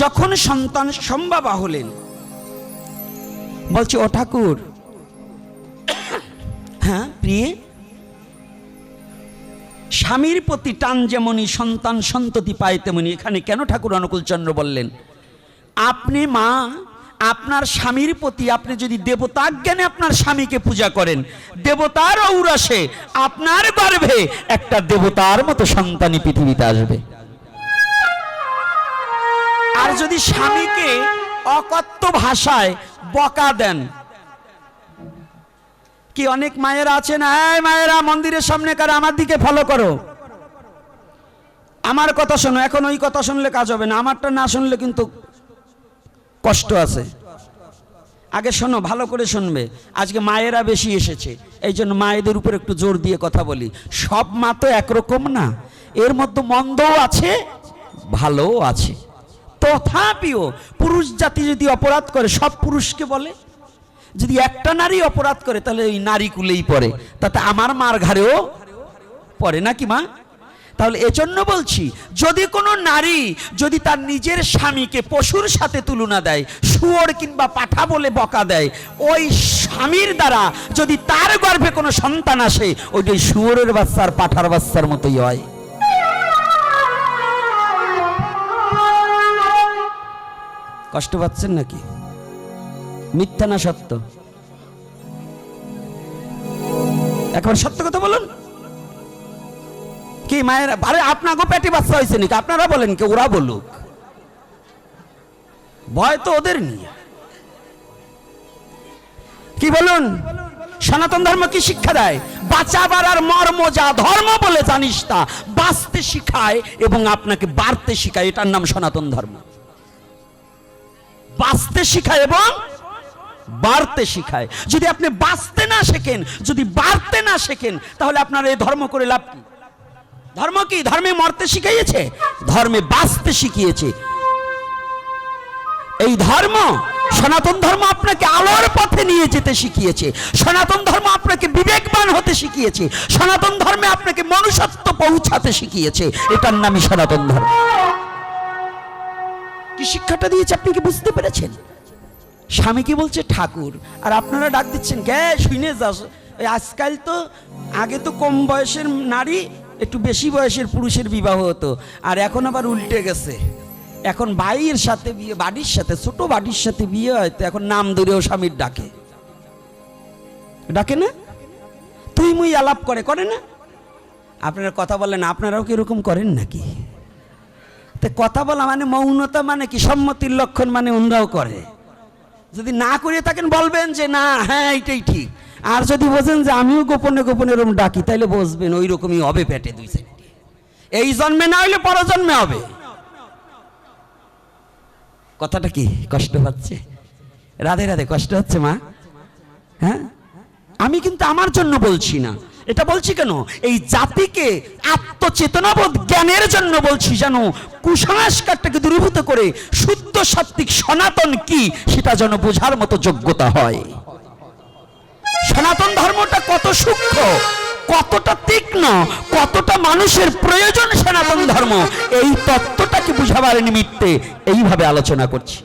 যখন সন্তান সম্বাবা হলেন, বলছে, ও ঠাকুর হ্যাঁ প্রিয়ে, স্বামীর প্রতি টান যেমনই, সন্তান সন্ততি পায় তেমনি এখানে কেন ঠাকুর অনুকূলচন্দ্র বললেন? আপনি মা, আপনার স্বামীর প্রতি আপনি যদি দেবতা জ্ঞানে আপনার স্বামীকে পূজা করেন, দেবতার ঔরাসে আপনার গর্ভে একটা দেবতার মতো সন্তানই পৃথিবীতে আসবে। যদি স্বামীকে অকথ্য ভাষায় বকা দেন, কি অনেক মায়েরা আছেন? এই মায়েরা, মন্দিরের সামনে কার? আমার দিকে ফলো করো। আমার কথা শোনো, এখন ওই কথা শুনলে কাজ হবে না। আমারটা না শুনলে কিন্তু কষ্ট আছে। আগে শোনো, ভালো করে শুনবে। আজকে মায়েরা বেশি এসেছে, এই জন্য মায়েদের উপর একটু জোর দিয়ে কথা বলি। সব মা তো একরকম না, এর মধ্যে মন্দও আছে, ভালোও আছে। তথাপিও পুরুষ জাতি যদি অপরাধ করে, সব পুরুষকে বলে? যদি একটা নারী অপরাধ করে, তাহলে ওই নারী কুলেই পড়ে। তাতে আমার মার ঘাড়েও পড়ে নাকি মা? তাহলে এজন্য বলছি, যদি কোনো নারী যদি তার নিজের স্বামীকে পশুর সাথে তুলনা দেয়, শুয়োর কিংবা পাঠা বলে বকা দেয়, ওই স্বামীর দ্বারা যদি তার গর্ভে কোনো সন্তান আসে, ওইটাই শুয়োরের বাচ্চার পাঠার বাচ্চার মতোই হয়। কষ্ট পাচ্ছেন নাকি? মিথ্যা না সত্য? একবার সত্য কথা বলুন। কি মায়ের, আরে আপনাকে পেটে বাচ্চা হয়েছে নাকি? আপনারা বলেন কি, ওরা বলুক। ভয় তো ওদের নিয়ে। কি বলুন? সনাতন ধর্ম কি শিক্ষা দেয়? বাঁচাবার আর মর্ম যা ধর্ম বলে জানিস তা বাঁচতে শিখায় এবং আপনাকে বাড়তে শিখায়। এটার নাম সনাতন ধর্ম। বাঁচতে শিখায় এবং বাড়তে শিখায়। যদি আপনি বাঁচতে না শেখেন, যদি বাড়তে না শেখেন, তাহলে আপনার এই ধর্ম করে লাভ কি? ধর্ম কি? ধর্মে মরতে শিখিয়েছে ধর্মে বাঁচতে শিখিয়েছে। এই ধর্ম সনাতন ধর্ম আপনাকে আলোর পথে নিয়ে যেতে শিখিয়েছে। সনাতন ধর্ম আপনাকে বিবেকবান হতে শিখিয়েছে। সনাতন ধর্মে আপনাকে মনুষ্যত্ব পৌঁছাতে শিখিয়েছে। এটার নামই সনাতন ধর্ম। কি শিক্ষাটা দিয়েছে আপনি কি বুঝতে পেরেছেন? স্বামীকে বলছে? ঠাকুর। আর আপনারা ডাক দিচ্ছেন, কে? শুনে যাস। আজকাল তো, আগে তো কম বয়সের নারী, একটু বেশি বয়সের পুরুষের বিবাহ হতো। আর এখন আবার উল্টে গেছে। এখন ভাইয়ের সাথে বিয়ে, বাড়ির সাথে, ছোট বাড়ির সাথে বিয়ে হয় তো এখন নাম ধরেও স্বামীর ডাকে। ডাকে না? তুই মুই আলাপ করে করে না? আপনারা কথা বলেন, আপনারাও কি এরকম করেন নাকি? তো কথা বলা মানে মৌনতা মানে কি? সম্মতির লক্ষণ মানে ওনরাও করে। যদি না করে থাকেন বলবেন যে, না হ্যাঁ এইটাই ঠিক। আর যদি বোঝেন যে, আমিও গোপনে গোপনে এরকম ডাকি, তাইলে বসবেন ওই রকমই হবে পেটে দুই সাইড এই জন্মে না হইলে পর জন্মে হবে। কথাটা কি কষ্ট হচ্ছে? রাধে রাধে, কষ্ট হচ্ছে মা? হ্যাঁ? আমি কিন্তু আমার জন্য বলছি না। এটা বলছি কেন? এই জাতিকে আত্মচেতনাবোধ জ্ঞানের জন্য বলছি যেন কুসংস্কারটাকে দূরীভূত করে শুদ্ধ সাত্বিক সনাতন কি সেটা যেন বোঝার মতো যোগ্যতা হয়। সনাতন ধর্মটা কত সূক্ষ্ম, কতটা তীক্ষ্ণ, কতটা মানুষের প্রয়োজন সনাতন ধর্ম, এই তত্ত্বটাকে বুঝাবার নিমিত্তে এইভাবে আলোচনা করছি।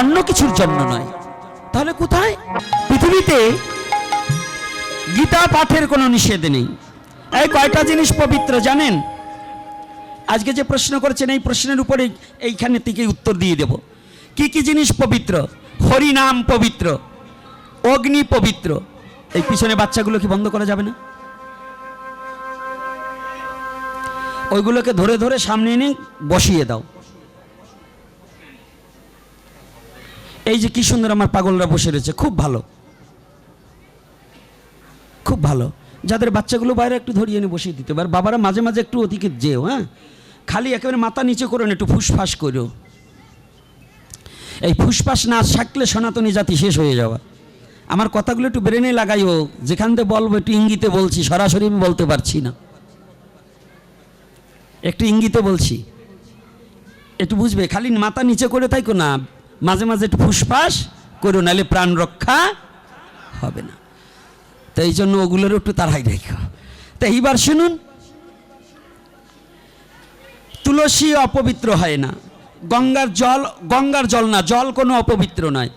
অন্য কিছুর জন্য নয়। তাহলে কোথায়? পৃথিবীতে গীতা পাঠের কোনো নিষেধ নেই। এই কয়টা জিনিস পবিত্র জানেন? আজকে যে প্রশ্ন করেছেন, এই প্রশ্নের উপরে এইখানে থেকে উত্তর দিয়ে দেব। কি কি জিনিস পবিত্র? হরিনাম পবিত্র, অগ্নি পবিত্র। এই পিছনে বাচ্চাগুলো কি বন্ধ করা যাবে না? ওইগুলোকে ধরে ধরে সামনে এনে বসিয়ে দাও। এই যে কি সুন্দর আমার পাগলরা বসে রয়েছে, খুব ভালো। খুব ভালো। যাদের বাচ্চাগুলো বাইরে একটু ধরিয়ে এনে বসিয়ে দিতে পারে, বাবারা মাঝে মাঝে একটু ওদিকে যেও হ্যাঁ? খালি একেবারে মাথা নিচে করো না, একটু ফুসফাস করো। এই ফুসফাস না থাকলে সনাতনী জাতি শেষ হয়ে যাওয়া। আমার কথাগুলো একটু ব্রেনে লাগাইও, যেখান থেকে বলব, একটু ইঙ্গিতে বলছি, সরাসরি আমি বলতে পারছি না। একটু ইঙ্গিতে বলছি। একটু বুঝবে, খালি মাথা নিচে করে তাইকো না, মাঝে মাঝে একটু ফুসফাস করো, নাহলে প্রাণ রক্ষা হবে না। তো এই জন্য ওগুলোর একটু তাড়াই রেখো। তো এইবার শুনুন। তুলসী অপবিত্র হয় না। গঙ্গার জল গঙ্গার জল না, জল কোনো অপবিত্র নয়।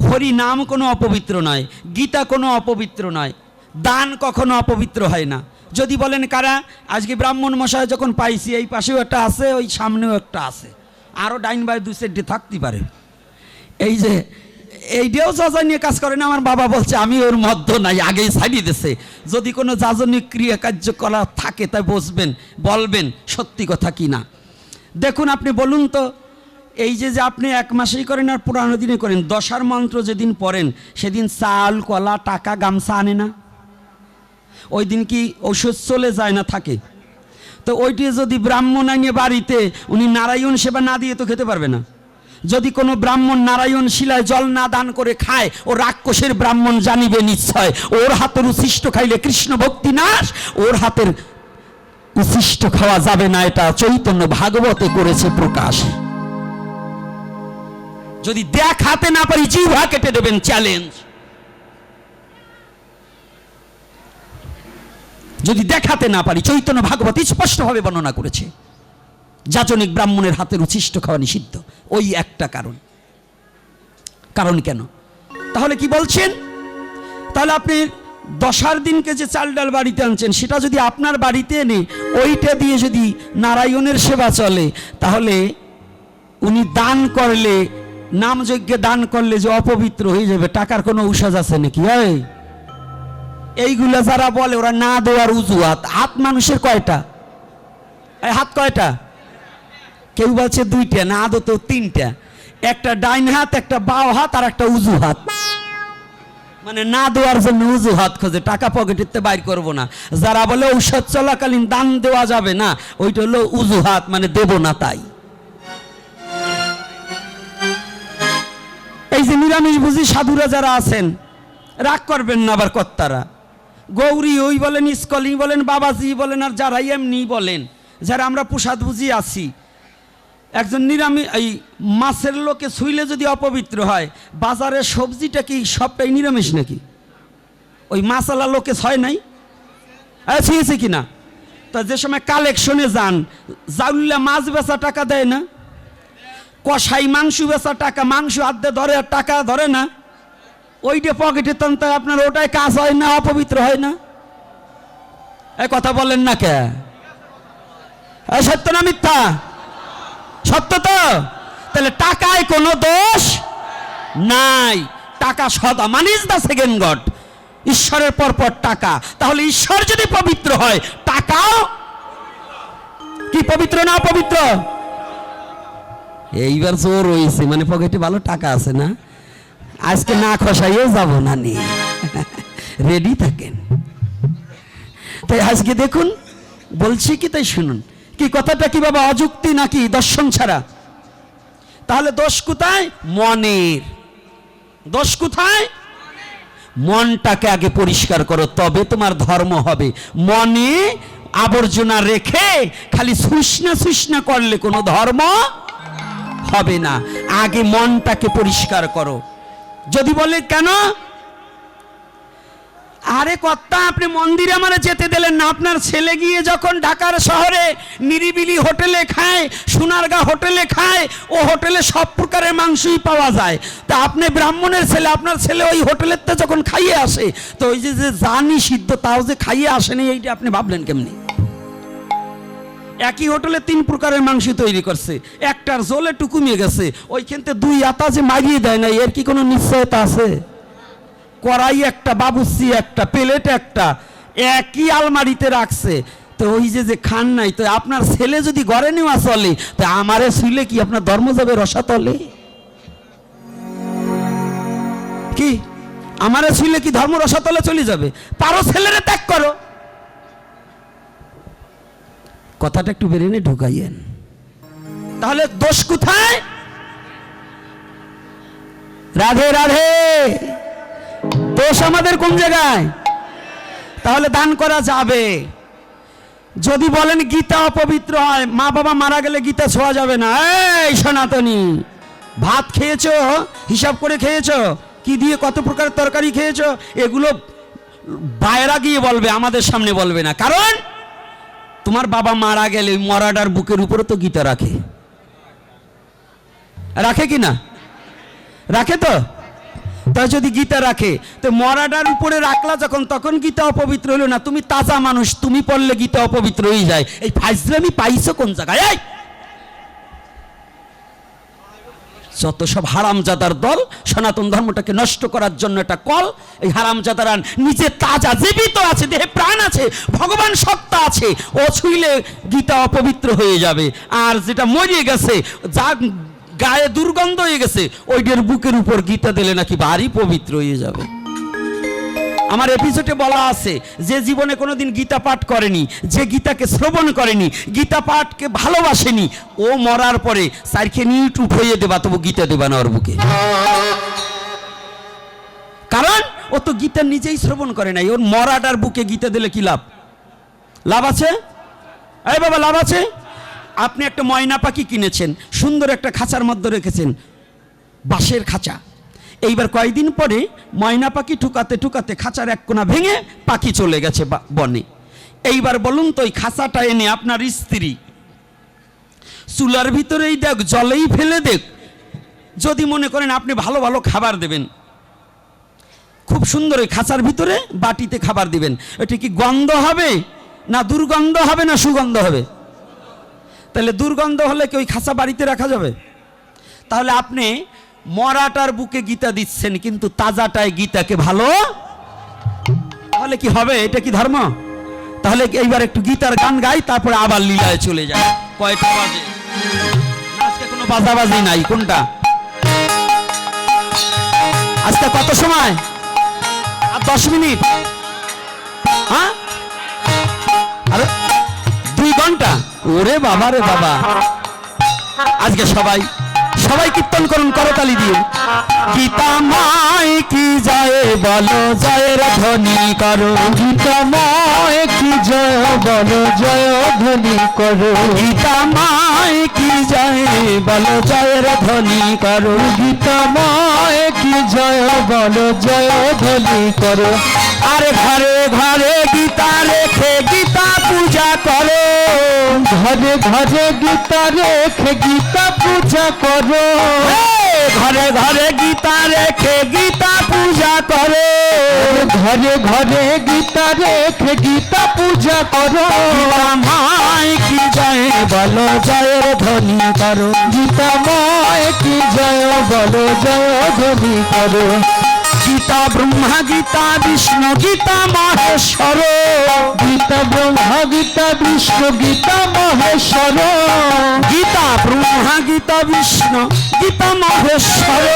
হরি নাম কোনো অপবিত্র নয়। গীতা কোনো অপবিত্র নয়। দান কখনো অপবিত্র হয় না। যদি বলেন কারা, আজকে ব্রাহ্মণ মশাই যখন পাইছি, এই পাশেও একটা আছে, ওই সামনেও একটা আছে। আরও ডাইন বাই দু সাইডে থাকতে পারে। এই যে এইটাও যাজা নিয়ে কাজ করে না, আমার বাবা বলছে, আমি ওর মধ্য নাই, আগেই ছাড়িয়ে দিছে। যদি কোনো যাজনীয় ক্রিয়া কার্যকলাপ থাকে, তাই বসবেন, বলবেন সত্যি কথা কি না? দেখুন আপনি বলুন তো, এই যে যে আপনি এক মাসেই করেন আর পুরানো দিনে করেন, দশার মন্ত্র যেদিন পড়েন, সেদিন চাল, কলা, টাকা, গামছা আনে না? ওই দিন কি ওষুধ চলে যায় না থাকে? তো ওইটি যদি ব্রাহ্মণ আনিয়ে বাড়িতে উনি নারায়ণ সেবা না দিয়ে তো খেতে পারবে না। যদি কোনো ব্রাহ্মণ নারায়ণ শিলায় জল না দান করে খায়, ও রাক্ষসের ব্রাহ্মণ জানিবে নিশ্চয়, ওর হাতের উচ্ছিষ্ট খাইলে কৃষ্ণ ভক্তি নাশ, ওর হাতের উচ্ছিষ্ট খাওয়া যাবে না, এটা চৈতন্য ভাগবতে করেছে প্রকাশ। যদি দেখাতে না পারি, জিহ্বা কেটে দেবেন চ্যালেঞ্জ যদি দেখাতে না পারি, চৈতন্য ভাগবত স্পষ্টভাবে বর্ণনা করেছে যাচনিক ব্রাহ্মণের হাতের উচ্ছিষ্ট খাওয়া নিষিদ্ধ। ওই একটা কারণ। কারণ কেন? তাহলে কি বলছেন? তাহলে আপনি দশার দিনকে যে চাল ডাল বাড়িতে আনছেন, সেটা যদি আপনার বাড়িতে এনে ওইটা দিয়ে যদি নারায়ণের সেবা চলে, তাহলে উনি দান করলে, নাম যজ্ঞে দান করলে যে অপবিত্র হয়ে যাবে, টাকার কোনো উসাজ আছে নাকি? হয় এইগুলা যারা বলে, ওরা না দেওয়ার উজুহাত হাত মানুষের কয়টা? হাত কয়টা? কেউ বলছে দুইটা, না আদত তিনটা। একটা ডাইন হাত, একটা বাও হাত, আর একটা উজু হাত। মানে না দেওয়ার জন্য উজু হাত খোঁজে, টাকা পকেটেতে বাইর করব না। যারা বলে ঔষধ চলাকালীন দান দেওয়া যাবে না, ওইটা হলো উজু হাত মানে দেব না তাই। এই যে নিরামিষ বুঝি সাধুরা যারা আছেন, রাগ করবেন না আবার কর্তারা। গৌরী ওই বলেন, ইস্কলি বলেন, বাবাজি বলেন, আর যারাই এমনি বলেন, যারা আমরা প্রসাদ বুঝি আছি একজন নিরামিষ এই মাছের লোকে ছুইলে যদি অপবিত্র হয়, বাজারের সবজিটা কি সবটাই নিরামিষ নাকি? ওই মাছালা লোকে ছয় নাই? ছুঁয়েছে কি না? তা যে সময় কালেকশনে যান, জাউল্লা মাছ বেচা টাকা দেয় না? কষাই মাংস বেচা টাকা, মাংস আদ্যে ধরে আর টাকা ধরে না? ওইটা পকেটে তখন তো আপনার ওটাই কাজ হয় না, অপবিত্র হয় না? এ, কথা বলেন না কে? সত্য না মিথ্যা? সত্য তো? তাহলে টাকায় কোনো দোষ নাই। টাকা সদা মানিস দা সেকেন্ড গড। ঈশ্বরের পর পর টাকা। তাহলে ঈশ্বর যদি পবিত্র হয়, টাকাও কি পবিত্র না অপবিত্র? এইবার জোর রয়েছে মানে পকেটে ভালো টাকা আছে না? আজকে না খসাইও যাব না নিয়ে রেডি থাকেন। তাই আজকে দেখুন, বলছি কি তাই শুনুন। কি কথাটা কি বাবা, অযুক্তি নাকি দর্শন ছাড়া? তাহলে দোষ কোথায়? মনের। দোষ কোথায়? মনটাকে আগে পরিষ্কার করো, তবে তোমার ধর্ম হবে। মনে আবর্জনা রেখে খালি সুষ্ণা সুষ্ণা করলে কোনো ধর্ম হবে না। আগে মনটাকে পরিষ্কার করো। যদি বলে কেন? আরে কর্তা, আপনি মন্দিরে আমার যেতে দিলেন না। আপনার ছেলে গিয়ে যখন ঢাকার শহরে নিরিবিলি হোটেলে খায়, সোনারগা হোটেলে খায়, ও হোটেলে সব প্রকারের মাংসই পাওয়া যায়। তা আপনি ব্রাহ্মণের ছেলে, আপনার ছেলে ওই হোটেলের তো যখন খাইয়ে আসে, তো ওই যে জানি সিদ্ধ, তাও যে খাইয়ে আসেনি, এইটা আপনি ভাবলেন কেমনি? একই হোটেলে তিন প্রকারের মাংস তৈরি করছে। একটার জল একটু কমিয়ে গেছে ওইখানতে দুই আতা যে মারিয়ে দেয় না এর কি কোনো নিশ্চয়তা আছে? কড়াই একটা বাবুসি একটা, প্লেট একটা, একই আলমারিতে রাখছে। তো ওই যে যে খান নাই, তো আপনার ছেলে যদি ঘরে নেওয়া চলে, তো আমারে শুইলে কি আপনার ধর্ম যাবে রসাতলে? কি? আমারে শুইলে কি ধর্ম রসাতলে চলে যাবে? পারো ছেলেরে ত্যাগ করো। কথাটা একটু বেরিয়ে ঢুকাইয়েন। তাহলে দোষ কোথায়? রাধে রাধে! দোষ আমাদের কোন জায়গায়? তাহলে দান করা যাবে। যদি বলেন গীতা অপবিত্র হয়, মা বাবা মারা গেলে গীতা ছোঁয়া যাবে না। এই সনাতনী, ভাত খেয়েছো? হিসাব করে খেয়েছো? কি দিয়ে কত প্রকার তরকারি খেয়েছো? এগুলো বাইরা গিয়ে বলবে, আমাদের সামনে বলবে না। কারণ তোমার বাবা মারা গেলে মরাডার বুকের উপরে তো গীতা রাখে। রাখে কি না? রাখে তো? তা যদি গীতা রাখে, তো মরাডার উপরে রাখলা যখন, তখন গীতা অপবিত্র হলো না। তুমি তাজা মানুষ, তুমি পড়লে গীতা অপবিত্র হয়ে যায়। এই ফাইজলামি পাইছো কোন জায়গায়? এই! যত সব হারামজাদার দল সনাতন ধর্মটাকে নষ্ট করার জন্য একটা কল, এই হারামজাদারা নিজে তাজা, জীবিত আছে, দেহে প্রাণ আছে, ভগবান সত্তা আছে, ও ছুইলে গীতা অপবিত্র হয়ে যাবে। আর যেটা মরিয়ে গেছে, যা গায়ে দুর্গন্ধ হয়ে গেছে, ওইটার বুকের উপর গীতা দিলে নাকি ভারী পবিত্র হয়ে যাবে। আমার এপিসোডে বলা আছে, যে জীবনে কোনোদিন গীতা পাঠ করেনি, যে গীতাকে শ্রবণ করেনি, গীতা পাঠকে ভালোবাসেনি, ও মরার পরে সারখে নিয়ে উঠ হয়ে দেবা, তবু গীতা দেবা না ওর বুকে। কারণ, ও তো গীতা নিজেই শ্রবণ করে নাই, ওর মরাটার বুকে গীতা দিলে কি লাভ? লাভ আছে? এই বাবা, লাভ আছে? আপনি একটা ময়না পাখি কিনেছেন, সুন্দর একটা খাঁচার মধ্যে রেখেছেন, বাঁশের খাঁচা। এইবার কয়েকদিন পরে ময়না পাখি ঠুকাতে ঠুকাতে খাঁচার এক কোনা ভেঙে পাখি চলে গেছে বনে। এইবার বলুন তো ওই খাঁচাটা এনে আপনার স্ত্রী। চুলার ভিতরেই দেখ, জলেই ফেলে দেখ। যদি মনে করেন আপনি ভালো ভালো খাবার দেবেন, খুব সুন্দর ওই খাঁচার ভিতরে বাটিতে খাবার দিবেন। এটা কি গন্ধ হবে না দুর্গন্ধ হবে না সুগন্ধ হবে? তাহলে দুর্গন্ধ হলে কি ওই খাসা বাড়িতে রাখা যাবে? তাহলে আপনি মরাটার বুকে গীতা দিচ্ছেন, কিন্তু তাজাটায় গীতাকে ভালো? তাহলে কি হবে? এটা কি ধর্ম? তাহলে এইবার একটু গীতার গান গাই, তারপরে আবার লীলায় চলে যায় কয়টা বাজে? আজকে কোনো বাজাবাজি নাই, কোনটা? আজকে কত সময়? আর দশ মিনিট? হ্যাঁ? আরে, দুই ঘণ্টা? ওরে বাবা রে বাবা। আজকে সবাই সবাই কীর্তন করুন করতালি দিয়ে। গীতা মাই কি যায় বলো জয়ের ধ্বনি করো। গীতা মায় কি জয় বল জয় ধ্বনি করো। গীতা মাই কি যায় বলো জয়ের ধ্বনি করো। গীতা ময় কি জয় বলো জয় ধ্বনি করো। আরে ঘরে ঘরে গীতা রেখে গীতা পূজা করো ঘরে ঘরে গীতা রেখে গীতা পূজা করো। ঘরে ঘরে গীতা রেখে গীতা পূজা করো। ঘরে ঘরে গীতা রেখে গীতা পূজা করো। মাই কি যায় বলো জয়ের ধ্বনি করো। গীতা ময় কি জয় বল জয় ধ্বনি করো। গীতা ব্রহ্মা গীতা বিষ্ণু গীতা মহেশ্বর। গীতা ব্রহ্মা গীতা বিষ্ণু গীতা মহেশ্বর। গীতা ব্রহ্মা গীতা বিষ্ণু গীতা মহেশ্বর।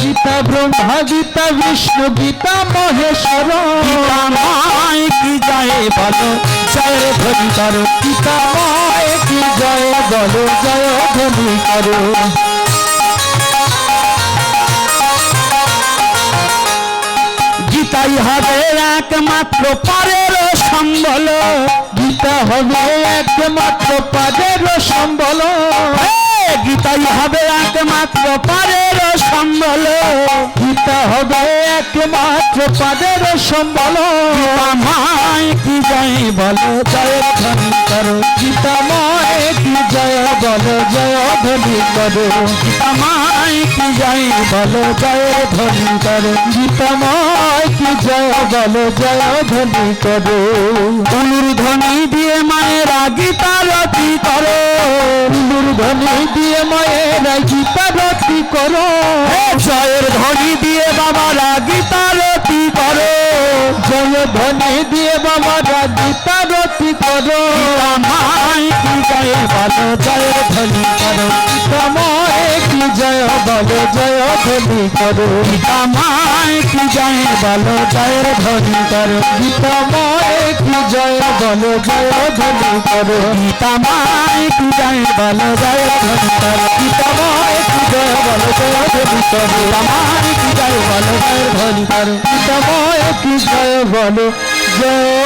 গীতা ব্রহ্মা গীতা বিষ্ণু গীতা মহেশ্বর। গীতা মাই কি যায় বলো জয়ের ধ্বনি করো। গীতা ময় কি জয় বল জয় ধ্বনি করো। গীতাই হবে একমাত্র পরের সম্বল। গীতা হবে একমাত্র পাদের সম্বল। গীতাই হবে একমাত্র পরের সম্বল। গীতা হবে একমাত্র পাদের সম্বল। মাই কি যাই বলো করো গীতা ময় জয় বল, জয় ধ্বনি করো। মাই কি যাই বলো জয়ের ধ্বনি করো। গীতা ময় কি জয় বল, জয় ধ্বনি করো। অনুর ধ্বনি দিয়ে মায়েরা গীতা রতি করো। হিন্দুর ধ্বনি দিয়ে মায়েরা গীতা রতি করো জয়ের ধ্বনি দিয়ে বাবারা গীতা রতি করো। জয় ধ্বনি দিয়ে বাবা গীতা রতি করো। মাই কি জয় বলো জয় ধ্বনি করো। তোমায় ময় কি জয় বলো জয় ধ্বনি করো। গীতা মাই কি জয় বলো জয় ধ্বনি করো। গীতা ময় কি জয় বল, জয় ধ্বনি করো। গীতা মাই কি যাই বলো জয়ের ধ্বনি করো। গীতা ময় কি জয় বল, জয় ধ্বনি করো। মাই কি যাই বলো জয়ের ধ্বনি করো। গীতা কি জয় জয়